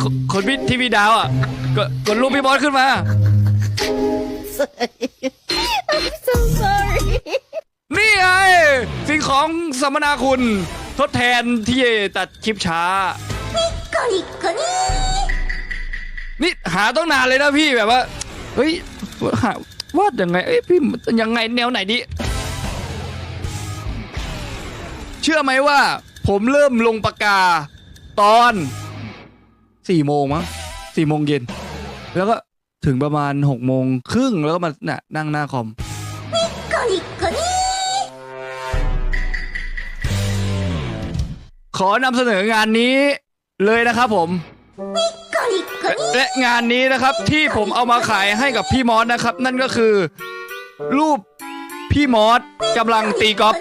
คคนพี่ที่พี่ดาวอ่ะกดกดรูปพี่บอสขึ้นมา so sorry นี่ไงสิ่งของสัมมนาคุณ ทดแทนที่ตัดคลิปช้า コリコリ นี่หาต้องนานเลยนะพี่แบบว่า เฮ้ยหาวาดยังไง เอ้ยพี่ยังไงแนวไหนดี เชื่อไหมว่า ผมเริ่มลงปากกาตอนสี่โมงมั้งสี่โมงเย็น แล้วก็ถึงประมาณหกโมงครึ่งแล้วก็มานี่ยนั่งหน้าคอม ขอนำเสนองานนี้เลยนะครับผม และงานนี้นะครับที่ผมเอามาขายให้กับพี่มอสนะครับ นั่นก็คือ รูปพี่มอสกำลังตีกอล์ฟ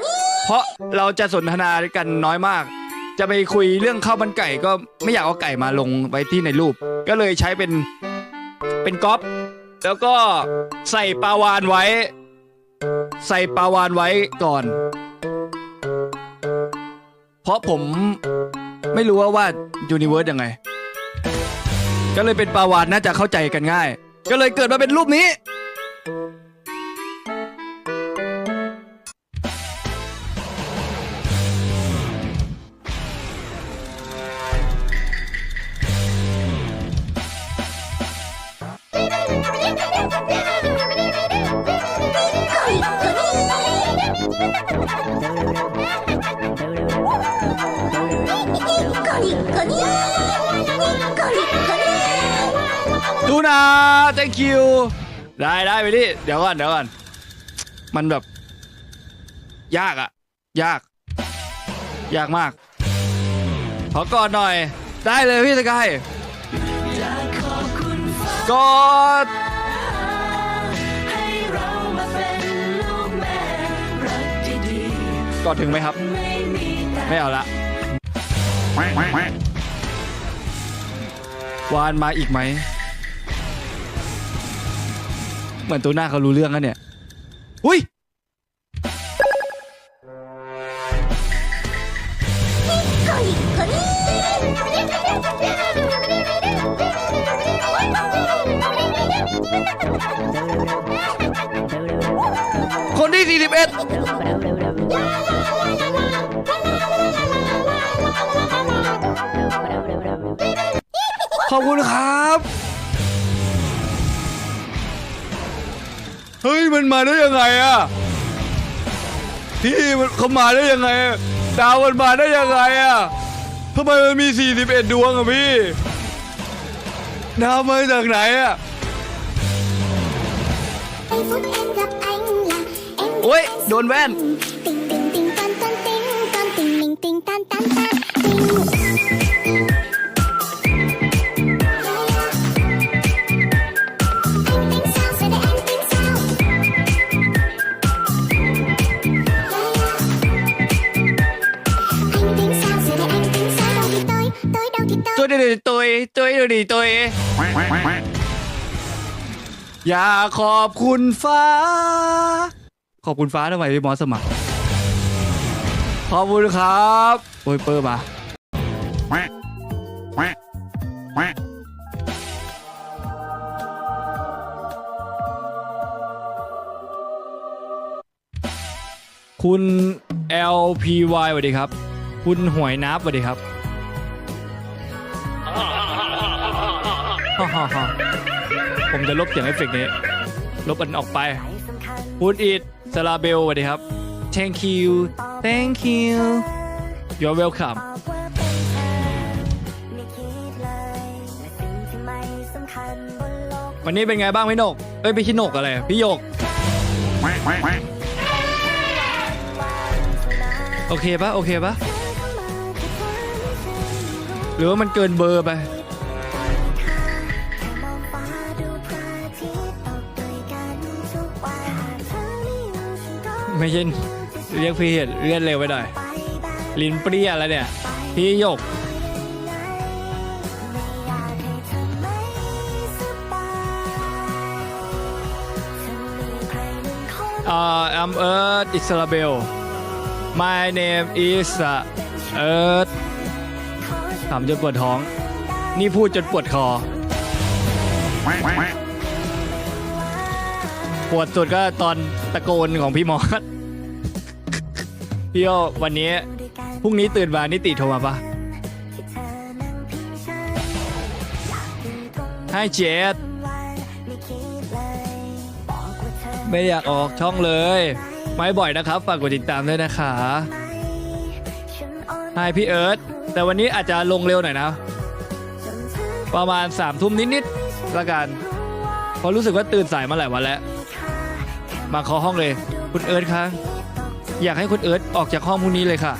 เพราะเราจะสนทนากันน้อยมาก จะไปคุยเรื่องข้าวมันไก่ก็ไม่อยากเอาไก่มาลงไว้ที่ในรูป ก็เลยใช้เป็นเป็นก๊อล์ฟแล้วก็ใส่ปลาวานไว้ ใส่ปลาวานไว้ก่อน เพราะผมไม่รู้ว่าวาดยูนิเวิร์สยังไง ก็เลยเป็นปลาวานน่าจะเข้าใจกันง่าย ก็เลยเกิดมาเป็นรูปนี้ ดูนะ thank you ได้ได้ไปดิเดี๋ยวก่อนเดี๋ยวก่อนมันแบบ ยากอะยาก ยากมาก ขอกอดหน่อย ได้เลยพี่สกายกอดกอดถึงไหมครับ ไม่เอาละ วานมาอีกไหม เหมือนตัวหน้าเขารู้เรื่องแล้วเนี่ย อุ้ยคนที่ 41 ขอบคุณครับ เฮ้ยมันมาได้ยังไงอะพี่มันเขามาได้ยังไงอะดาวมันมาได้ยังไงอะทำไมมันมี 41 ดวงอะพี่ดาวมาจากไหนอะ Giây phút em gặp anh là em โอ้ยโดนแว่น tình ตัวดูดีตัวอยากขอบคุณฟ้า ขอบคุณฟ้าทำไมพี่มอสสมัคร ขอบคุณครับโอ้ยเปอร์มาคุณ LPY สวัสดีครับ คุณหวยนับสวัสดีครับ ฮ่าฮ่าฮ่าผมจะลบเสียงเอฟเฟกต์นี้ ลบอันออกไปพูดอิดซาลาเบลสวัสดีครับ thank you thank you you're welcome วันนี้เป็นไงบ้างพี่หนก เอ้ย พี่ชินกอะไร พี่หยก โอเคปะโอเคปะหรือว่ามันเกินเบอร์ไป ไม่ใช่เรียกพี่เห็ดเลื่อนเร็วไปหน่อยลิ้นเปรี้ยแล้วเนี่ย พี่หยก Uh, I'm Earth Isabel. My name is uh, Earth ขำจนปวดท้อง นี่พูดจนปวดคอ ปวดสุดก็ตอนตะโกนของพี่มอสพี่โอวันนี้พรุ่งนี้ตื่นมานิติโทรมาปะให้เจดไม่อยากออกช่องเลย ไม่บ่อยนะครับ ฝากกดติดตามด้วยนะคะให้พี่เอิร์ธแต่วันนี้อาจจะลงเร็วหน่อยนะ ประมาณสามทุ่มนิดๆละกันเพราะรู้สึกว่าตื่นสายมาหลายวันแล้ว มาเคาะห้องเลย คุณเอิร์ธคะอยากให้คุณเอิร์ธออกจากห้องพรุ่งนี้เลยค่ะ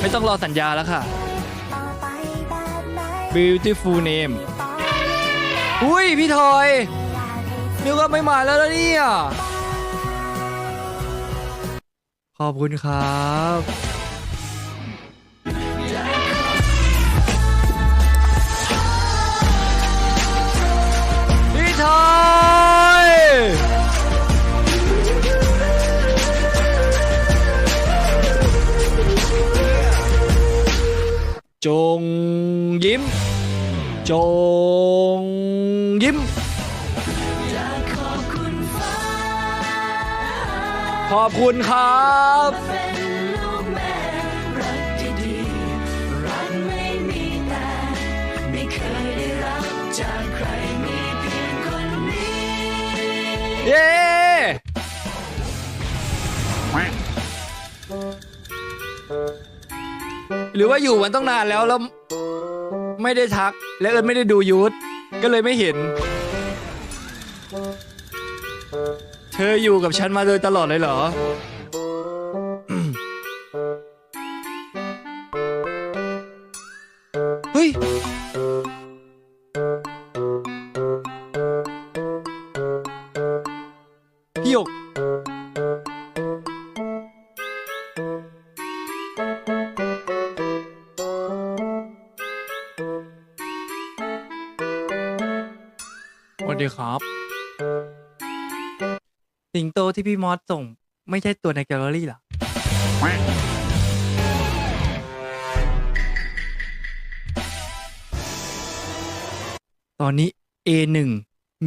ไม่ต้องรอสัญญาแล้วค่ะ beautiful name อุ้ยพี่ทอยนึกว่าไม่มาแล้วนะเนี่ยขอบคุณครับ จงยิ้ม จงยิ้ม ขอบคุณครับเป็นลูกแม่รักที่ดีรักไม่มีแต่ไม่เคย หรือว่าอยู่มันต้องนานแล้วแล้วไม่ได้ทัก และเอิญไม่ได้ดูยูทก็เลยไม่เห็น เธออยู่กับฉันมาโดยตลอดเลยเหรอ ดีครับ สิงโตที่พี่มอสส่ง ไม่ใช่ตัวในแกลเลอรี่เหรอ ตอนนี้ A1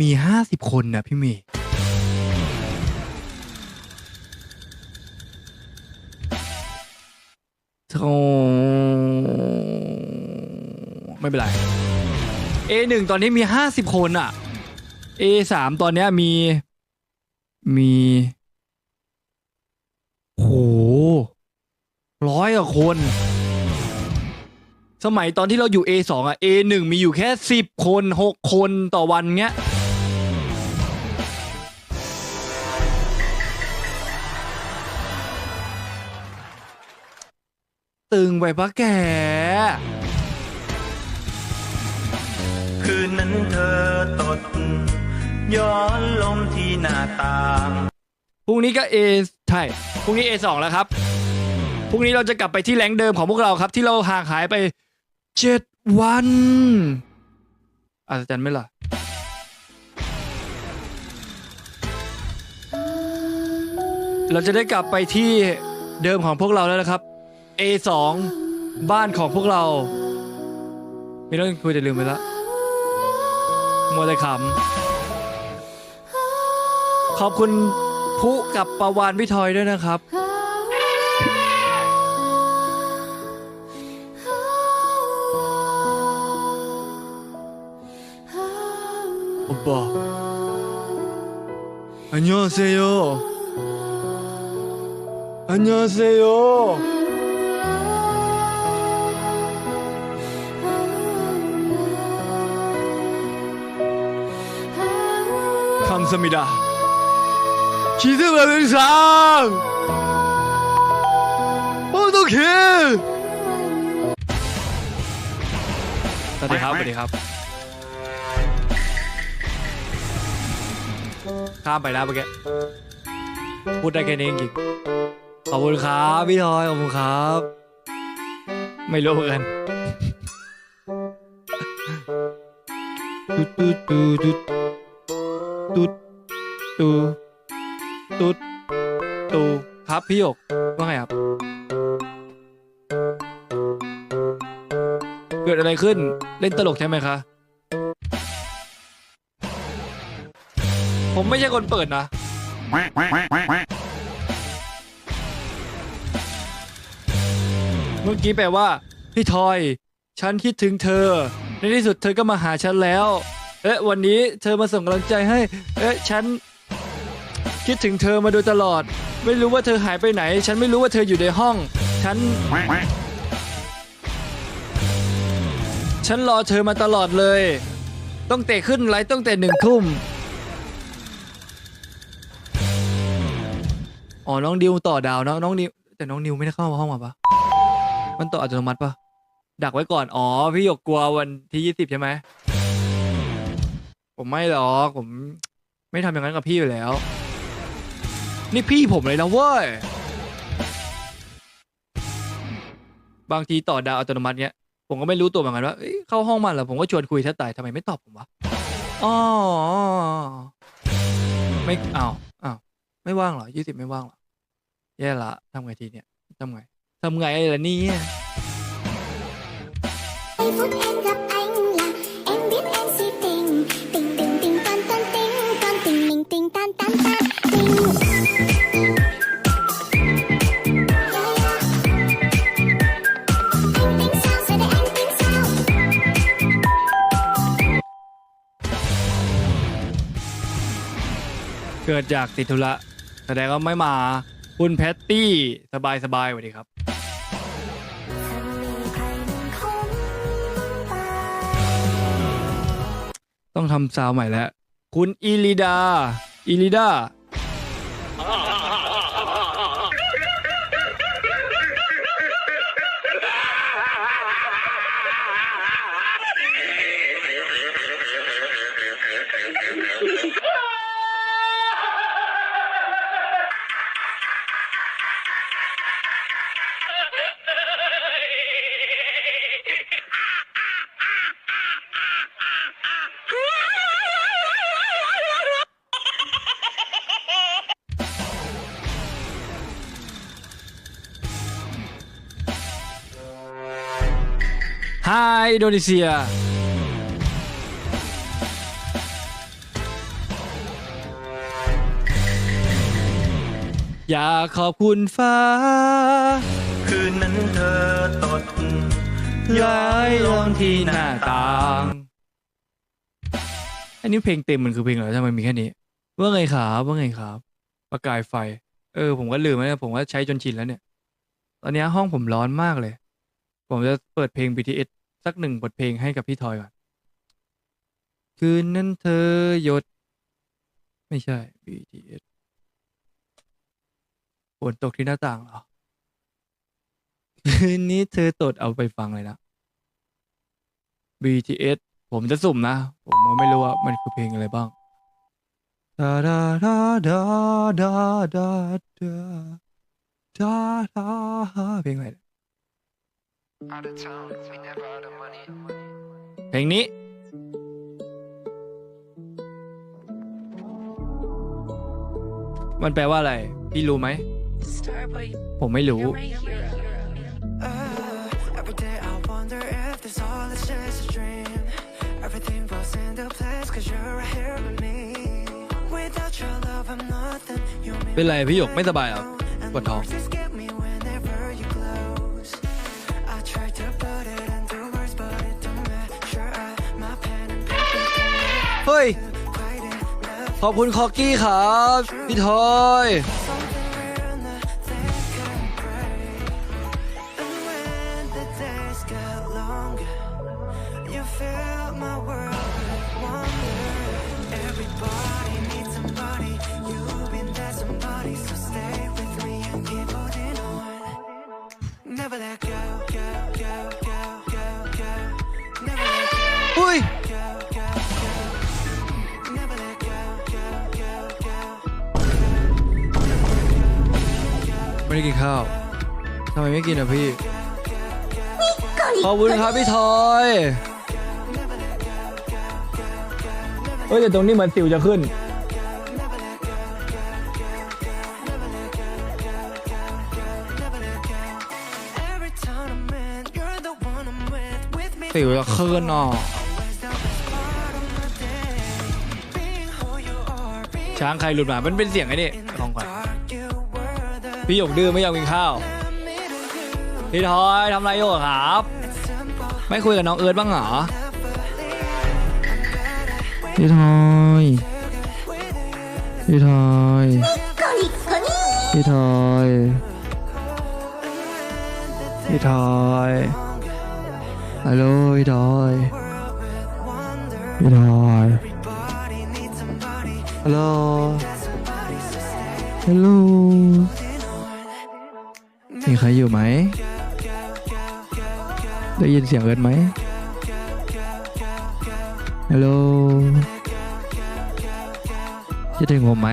มี50คนนะพี่เมย์ โธ่ไม่เป็นไร A1 ตอนนี้มี 50 คนอะ A3 ตอนเนี้ยมี มีโหร้อยกว่าคน สมัยตอนที่เราอยู่ A2 อะ A1 มีอยู่แค่10คน6คนต่อวันเงี้ยตึงไปปะแก คืนนั้นเธอตด ย้อนลมที่หน้าต่างพรุ่งนี้ก็ A ใช่พรุ่งนี้ A2 แล้วครับพรุ่งนี้เราจะกลับไปที่แรงค์เดิมของพวกเราครับ ที่เราห่างหายไปเจ็ดวันอาจารย์ไม่ล่ะเราจะได้กลับไปที่เดิมของพวกเราแล้วนะครับ A2 บ้านของพวกเรา ไมีเรื่องคุยแต่ลืมไปแล้วมัวแต่ขำ ขอบคุณผู้กับประวานพี่ทอยด้วยนะครับ โอปะอันยองเซโยอันยองเซโยคัมซามิดา 기대가는상어떡해 สวัสดีครับสวัสดีครับ ข้ามไปแล้วเมื่อกี้พูดได้แค่นี้จริงขอบคุณครับพี่ทอยขอบคุณครับ ไม่รู้เหมือนกัน ตุ๊ดตูครับพี่หยกว่าไงครับ เกิดอะไรขึ้นเล่นตลกใช่ไหมคะ ผมไม่ใช่คนเปิดนะ เมื่อกี้แปลว่า พี่ทอย ฉันคิดถึงเธอ ในที่สุดเธอก็มาหาฉันแล้ว เอ๊ะวันนี้เธอมาส่งกำลังใจให้ เอ๊ะฉัน คิดถึงเธอมาโดยตลอด ไม่รู้ว่าเธอหายไปไหน ฉันไม่รู้ว่าเธออยู่ในห้อง ฉัน ฉันรอเธอมาตลอดเลย ต้องเตะขึ้นไลฟ์ตั้งแต่หนึ่งทุ่มอ๋อน้องดิวต่อดาวนะน้องนิวแต่น้องนิวไม่ได้เข้ามาห้องมาปะมันต่ออัตโนมัติปะดักไว้ก่อน อ๋อ พี่หยกกลัววันที่ยี่สิบใช่ไหม ผมไม่หรอก ผมไม่ทำอย่างนั้นกับพี่อยู่แล้ว นี่พี่ผมเลยนะเว้ย บางทีต่อดาวอัตโนมัติเนี้ย ผมก็ไม่รู้ตัวเหมือนกันว่าเอ้ยเข้าห้องมาแล้วผมก็ชวนคุยแทบตายทำไมไม่ตอบผมวะอ๋อไม่อ้าวอ้าวไม่ว่างเหรอยี่สิบไม่ว่างเหรอแย่ละทำไงทีเนี่ยทำไงทำไงล่ะเนี่ย กิดจากติดธุระแสดงว่าไม่มาคุณแพตตี้ สบายสบายสวัสดีครับ ต้องทำซาวใหม่แล้ว คุณอิลิดา อิลิดา อินโดนีเซีย อยากขอบคุณฟ้า คืนนั้นเธอตดย้ายลงที่หน้าต่าง อันนี้เพลงเต็มมันคือเพลงอะไรทำไมมีแค่นี้ ว่าไงครับว่าไงครับ ประกายไฟ เออ ผมก็ลืมแล้วเนี่ยผมว่าใช้จนชินแล้วเนี่ย ตอนนี้ห้องผมร้อนมากเลย ผมจะเปิดเพลง BTS สักหนึ่งบทเพลงให้กับพี่ทอยก่อน คืนนั้นเธอหยด ไม่ใช่ BTS ฝนตกที่หน้าต่างเหรอ คืนนี้เธอตดเอาไปฟังเลยนะ BTS ผมจะสุ่มนะ ผมไม่รู้ว่ามันคือเพลงอะไรบ้างดาดาดาดาดาดาดาดาดาเพลงอะไร เนี่ยเพลงนี้ มันแปลว่าอะไร พี่รู้ไหม ผมไม่รู้ Uh, every day I wonder if this all is just a dream. Everything falls into place cause you're right here with me. Without your love, I'm nothing. You mean เป็นไรพี่หยกไม่สบายเหรอ and ปวดท้อง เฮ้ย ขอบคุณคอกกี้ครับ พี่ทอย ไม่ได้กินข้าวทำไมไม่กินอะพี่ ขอบคุณครับพี่ทอยเฮ้ยแต่ตรงนี้เหมือนสิวจะขึ้น Every time I'm in, you're the one I'm with. With me สิวจะเคลื่อนอะช้างใครหลุดมา มันเป็นเสียงไอ้นี่ของขวัญ พี่หยกดื้อไม่อยากกินข้าว พี่ทอยทำไรอยู่ครับ ไม่คุยกับน้องเอิร์ธบ้างเหรอ พี่ทอย พี่ทอย พี่ทอย พี่ทอยฮัลโหลพี่ทอย พี่ทอยฮัลโหลฮัลโหล มีใครอยู่ไหม ได้ยินเสียงเอิร์ธไหมฮัลโหลคิดถึงผมไหม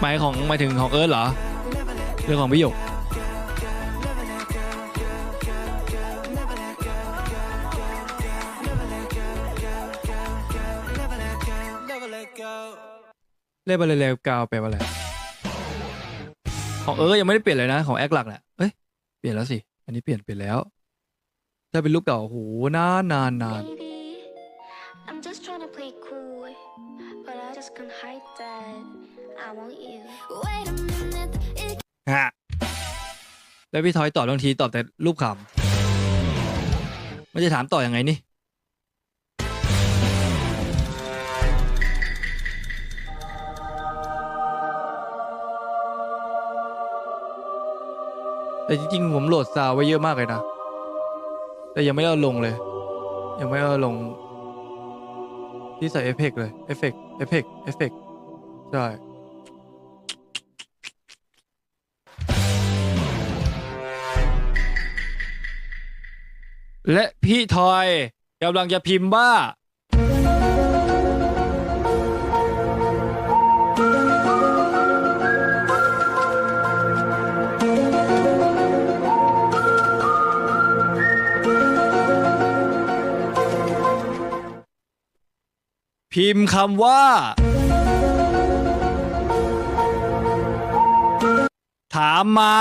หมายของหมายถึงของเอิร์ธเหรอ เรื่องของพี่หยก เล่นไปเลยเร็วกาวไปลว่าอะไร ของเอิร์ธยังไม่ได้เปลี่ยนเลยนะ ของแอคหลักแหละเอ้ยเปลี่ยนแล้วสิ อันนี้เปลี่ยนเปลี่ยนแล้ว ถ้าเป็นรูปเก่าโอ้โหนานนานนาน Baby, I'm just trying to play cool, but I just can't hide that I want you. Wait a minute, it ฮะแล้วพี่ทอยตอบบางทีตอบแต่รูปขำมันจะถามต่ออยังไงนี่ แต่จริงๆผมโหลดซาวไว้เยอะมากเลยนะ แต่ยังไม่ได้เอาลงเลย ยังไม่ได้เอาลง ที่ใส่เอฟเฟกเลย เอฟเฟกเอฟเฟกเอฟเฟกใช่และพี่ทอยกำลังจะพิมพ์ว่า พิมพ์คำว่า ถามมา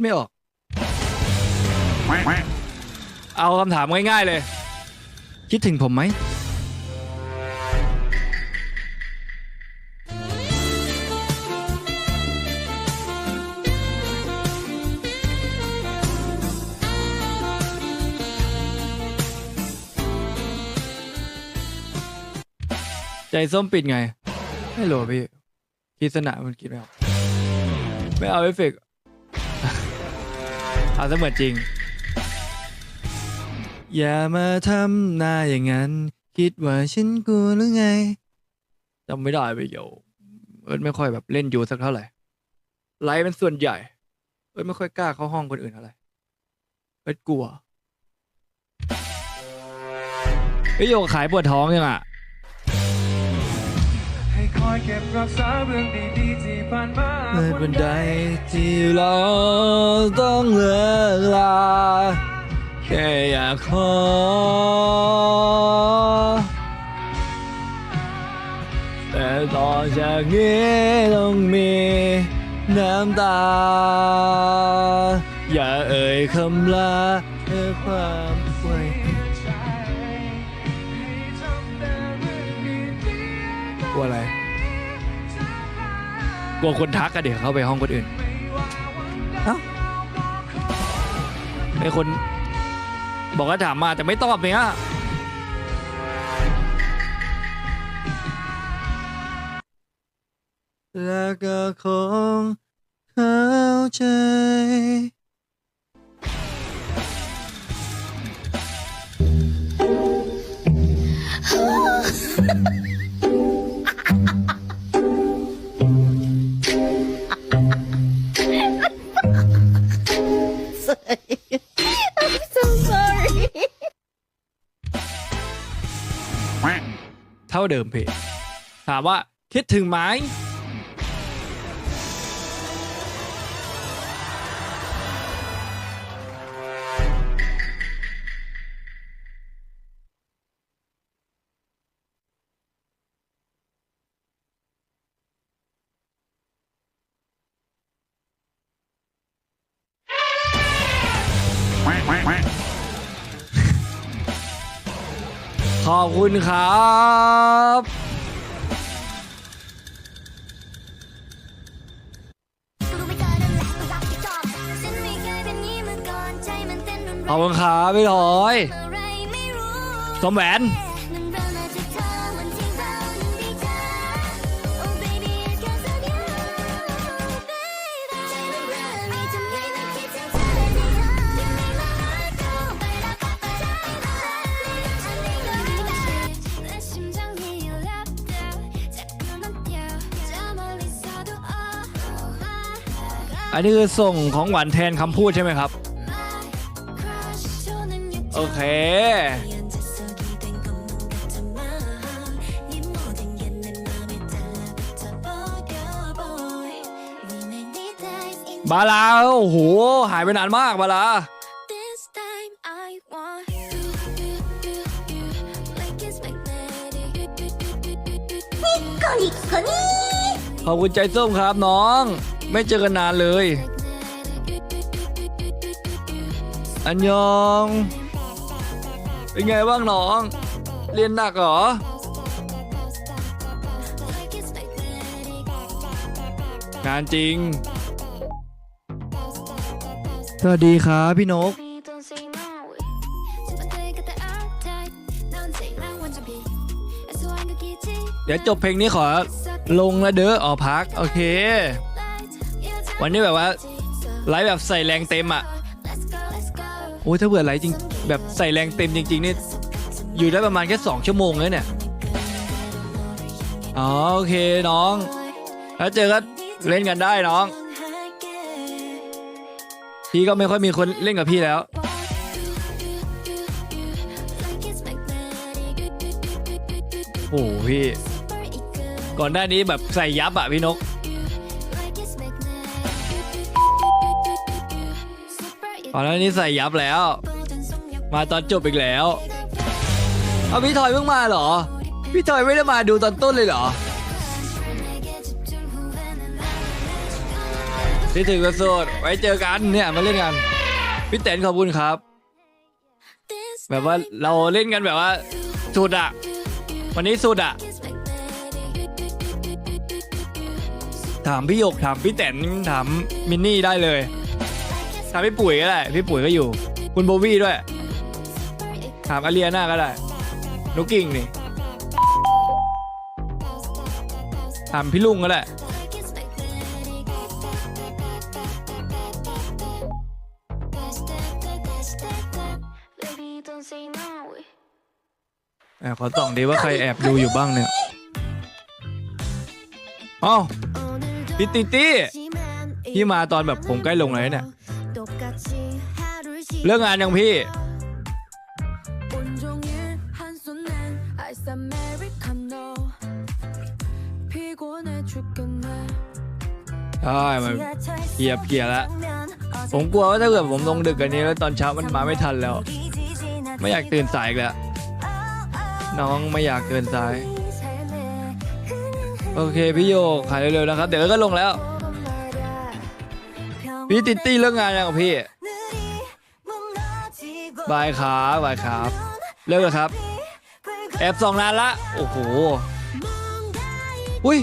ดไม่ออก เอาคำถามง่ายๆเลย คิดถึงผมไหม ใจส้มปิดไง ไม่รู้พี่คิดสนะมันคิดไม่ออก ไม่เอาเอฟเฟกต์ เอาซะเหมือนจริง อย่ามาทำหน้าอย่างนั้น คิดว่าฉันกลัวหรือไงจำไม่ได้ไปเดี๋ยวเอิร์ธไม่ค่อยแบบเล่นอยู่สักเท่าไหร่ไลฟ์เป็นส่วนใหญ่ เอิร์ธไม่ค่อยกล้าเข้าห้องคนอื่นเท่าไหร่เอิร์ธกลัวไอ้ยโยกขายปวดท้องยังอะให้ คอยเก็บรักษาเรื่องดีๆที่ผ่านมาเมื่อวันใดที่เราต้องเลิกลา แค่อยากขอ แต่ต่อจากนี้ต้องมีน้ำตา อย่าเอ่ยคำลาเพื่อความ กลัวคนทักกันเดี๋ยวเข้าไปห้องคนอื่นเอ้าไอคน บอกว่าถามมาแต่ไม่ตอบเนี่ยแล้วก็คงเข้าใจ เท่าเดิมเพจถามว่าคิดถึงไหม อบคุณครับขอบคุณครับพี่ถอยสมแหวน อันนี้คือส่งของหวานแทนคำพูดใช่ไหมครับ โอเค บาลาโอ้โห หายไปนานมากบาลาขอบคุณใจส้มครับน้อง ไม่เจอกันนานเลย อันยอง เป็นไงบ้างน้อง เรียนหนักเหรอ งานจริง สวัสดีครับพี่นก เดี๋ยวจบเพลงนี้ขอลงละเด้ออ๋อพัก โอเค วันนี้แบบว่าไลฟ์แบบใส่แรงเต็มอะโอ้ยถ้าเบื่อไลฟ์จริงแบบใส่แรงเต็มจริงๆนี่อยู่ได้ประมาณแค่2ชั่วโมงเลยเนี่ยอ๋อโอเคน้องถ้าเจอก็เล่นกันได้น้อง พี่ก็ไม่ค่อยมีคนเล่นกับพี่แล้วโอ้พี่ ก่อนหน้านี้แบบใส่ยับอะพี่นก ตอนนั้นนี่ใส่ยับแล้ว มาตอนจบอีกแล้ว เอาพี่ถอยเพิ่งมาเหรอ พี่ถอยไม่ได้มาดูตอนต้นเลยเหรอที่ถึงกระโซดไว้เจอกันเนี่ยมาเล่นกันพี่เต้นขอบคุณครับ แบบว่าเราเล่นกันแบบว่าสุดอะวันนี้สุดอะถามพี่หยกถามพี่เต้นถามมินนี่ได้เลย ถามพี่ปุ๋ยก็ได้พี่ปุ๋ยก็อยู่ คุณโบวี่ด้วย ถามอาเลียนาก็ได้นุกกิ้งนี่ถามพี่ลุงก็ได้ Like it's magnetic. Baby, don't say no. แอบขอส่องดีว่าใครแอบดูอยู่บ้างเนี่ยเอ้าพี่ติตี้พี่มาตอนแบบผมใกล้ลงเลยเนี่ย เรื่องงานยังพี่ใช่มันเกียบเกียแล้ว ผมกลัวว่าถ้าเกิดผมลงดึกกันนี้แล้วตอนเช้ามันมาไม่ทันแล้ว ไม่อยากตื่นสายแล้วน้องไม่อยากเกินสาย โอเคพี่โยขายเร็วๆนะครับ เดี๋ยวก็ลงแล้ว พี่ติดตี้เรื่องงานยังพี่ บายครับบายครับ เลิกแล้วครับแอบสองนานละ โอ้โห อุ้ย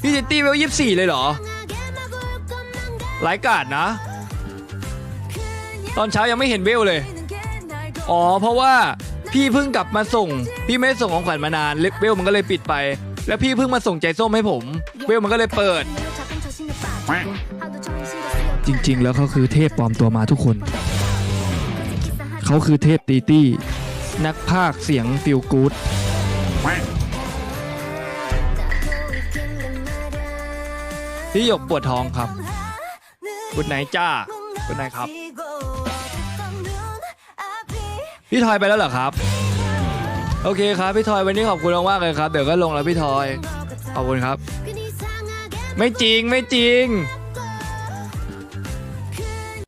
พี่ซิตี้เวลยี่สี่เลยเหรอหลายกาดนะ ตอนเช้ายังไม่เห็นเวลเลย อ๋อ เพราะว่าพี่เพิ่งกลับมาส่ง พี่ไม่ได้ส่งของขวัญมานานเวลมันก็เลยปิดไป แล้วพี่เพิ่งมาส่งใจส้มให้ผม เวลมันก็เลยเปิด จริงๆ แล้วเขาคือเทพปลอมตัวมาทุกคน เขาคือเทพตีตี้ นักพากย์เสียงฟิลกูดพี่หยกปวดท้องครับกุดไหนจ้ากุดไหนครับ พี่ทอยไปแล้วเหรอครับ โอเคครับ พี่ทอยวันนี้ขอบคุณมากเลยครับ เดี๋ยวก็ลงแล้วพี่ทอย ขอบคุณครับ ไม่จริงไม่จริง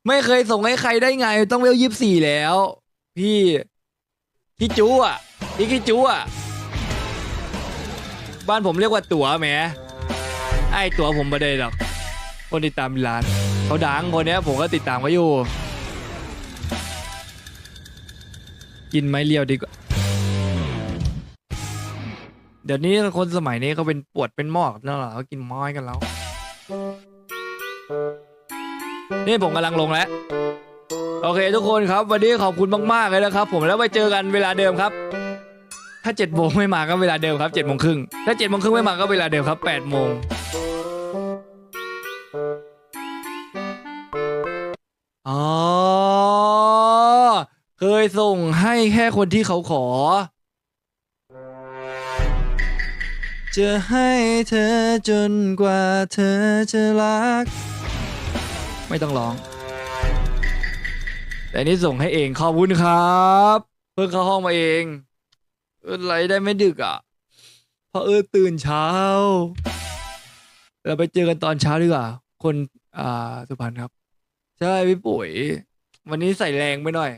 ไม่เคยส่งให้ใครได้ไง ต้องเวลยี่สี่แล้ว พี่พี่จูอะพี่กี้จูอะบ้านผมเรียกว่าตั๋วแหมไอตั๋วผมไม่ได้หรอกคนติดตามเป็นล้านเขาดังคนเนี้ย ผมก็ติดตามเขาอยู่ กินไม้เรียวดีกว่าเดี๋ยวนี้คนสมัยนี้เขาเป็นปวดเป็นหมอกนั่นแหละเขากินไม้กันแล้ว นี่ผมกำลังลงแล้ว โอเคทุกคนครับ วันนี้ขอบคุณมากๆเลยนะครับ ผมแล้วไปเจอกันเวลาเดิมครับ ถ้าเจ็ดโมงไม่มาก็เวลาเดิมครับเจ็ดโมงครึ่งถ้าเจ็ดโมงครึ่งไม่มาก็เวลาเดิมครับแปดโมงอ๋อเคยส่งให้แค่คนที่เขาขอ จะให้เธอจนกว่าเธอจะรัก ไม่ต้องร้อง แต่นี่ส่งให้เองขอบคุณครับ เพิ่งเข้าห้องมาเองเออไรได้ไม่ดึกอะเพราะเออตื่นเช้า เราไปเจอกันตอนเช้าดีกว่า คนอ่าสุพรรณครับ ใช่พี่ปุ๋ย วันนี้ใส่แรงไปหน่อย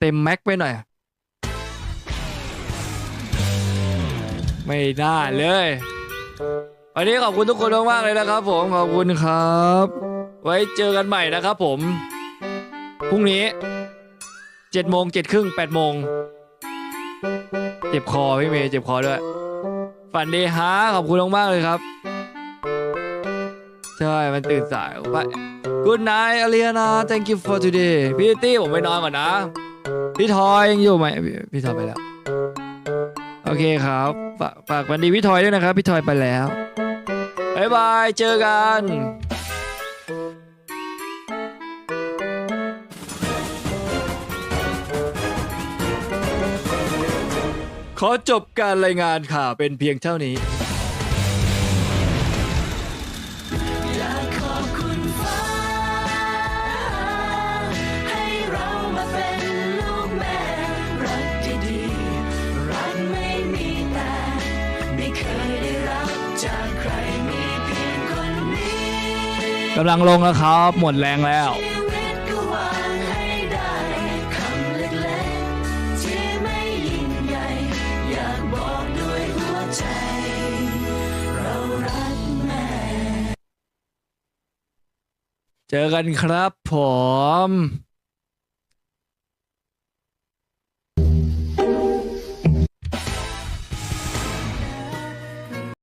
เต็มแม็กไปหน่อย ไม่น่าเลย วันนี้ขอบคุณทุกคนมากๆเลยนะครับผม ขอบคุณครับ ไว้เจอกันใหม่นะครับผม พรุ่งนี้เจ็ดโมงเจ็ดครึ่งแปดโมง เจ็บคอพี่เมย์เจ็บคอด้วย ฝันดีฮะขอบคุณมากๆเลยครับ ใช่ มันตื่นสายไป Good night อ l ลียนา thank you for today พี่ตี้ผมไปนอนก่อนนะ พี่ทอยยังอยู่ไหม พี่พี่ทอยไปแล้ว โอเคครับฝากฝากวันดีพี่ทอยด้วยนะครับ พี่ทอยไปแล้วบ๊ายบาย เจอกัน ขอจบการรายงานข่าวเป็นเพียงเท่านี้ให้เรามาเป็นลูกแม่ รักที่ดีรักไม่มีแต่ ไม่เคยได้รับจากใครมีเพียงคนนี้ กำลังลงแล้วครับ หมดแรงแล้ว เจอกันครับผม